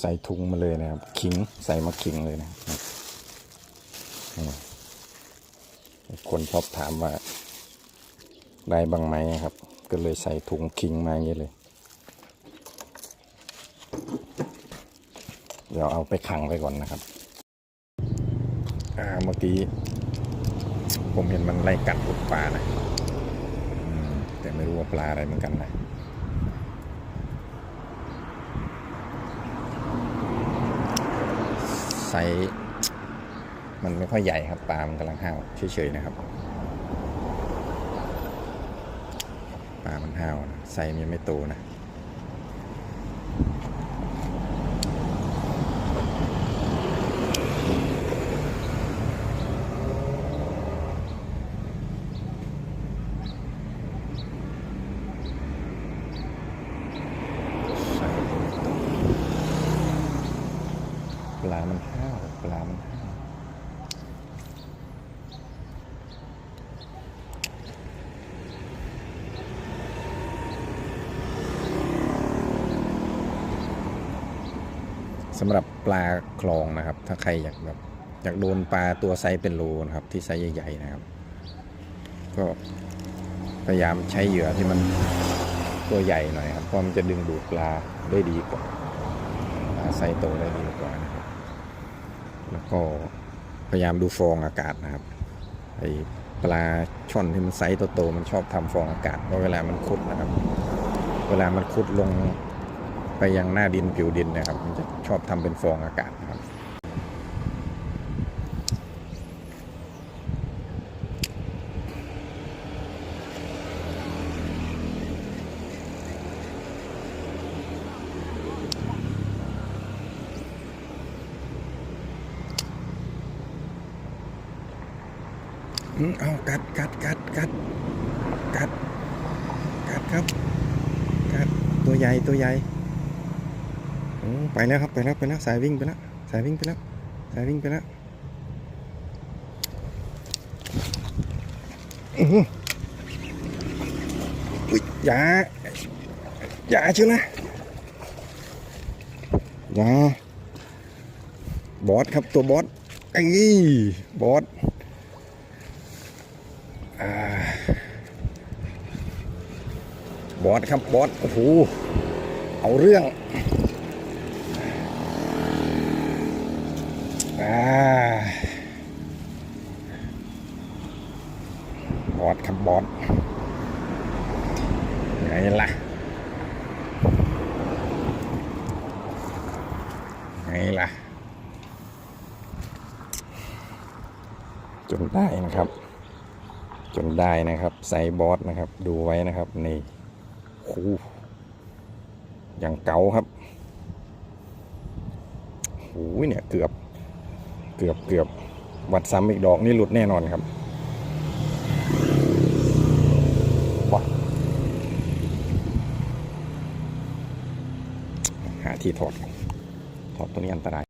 ใส่ถุงมาเลยนะครับ ขิงใส่มาขิงเลยนะครับนี่คนชอบถามว่า ได้บ้างไหมครับ ก็เลยใส่ถุงขิงมาอย่างนี้เลย เดี๋ยวเอาไปขังไว้ก่อนนะครับ อ่าเมื่อกี้ ผมเห็นมันไล่กัดลูกปลานะแต่ไม่รู้ว่าปลาอะไรเหมือนกันนะ ไซส์มันไม่ค่อยใหญ่ครับปลามันกำลังห้าวเฉยๆนะครับปลามันห้าวนะไซส์มันยังไม่โตนะ ลามันห้าวปลามันห้าวสำหรับปลาคลองนะครับ ถ้าใครอยากแบบอยากโดนปลาตัวไซส์เป็นโลนะครับ ที่ไซส์ใหญ่ๆนะครับ ก็พยายามใช้เหยื่อที่มันตัวใหญ่หน่อยครับเพราะมันจะดึงดูดปลาได้ดีกว่าปลาไซส์โตได้ดีกว่า ก็พยายามดูฟองอากาศนะครับไอปลาช่อนที่มันไซส์โตๆมันชอบทำฟองอากาศเพราะเวลามันคุดนะครับ เวลามันคุดลงไปยังหน้าดินผิวดินนะครับ มันจะชอบทำเป็นฟองอากาศนะครับ อืม เอากัดกัดกัดกัดกัดกัดครับกัดตัวใหญ่ตัวใหญ่ไปแล้วครับไปแล้วไปแล้วสายวิ่งไปแล้วสายวิ่งไปแล้วสายวิ่งไปแล้วอื้อหือยอย่าอย่าเชียวนะอย่าบอสครับตัวบอสไอ้บอส อ่า บอสครับบอสโอ้โหเอาเรื่องบอสครับบอสไงล่ะไงล่ะ จนได้นะครับ จนได้นะครับไซส์บอสนะครับ ดูไว้นะครับนี่ โอ้อย่างเก๋าครับโอ้ยเนี่ยเกือบ เกือบเกือบวัดซ้ำอีกดอกนี่หลุดแน่นอนครับว้าหาที่ถอดถอดตัวนี้อันตราย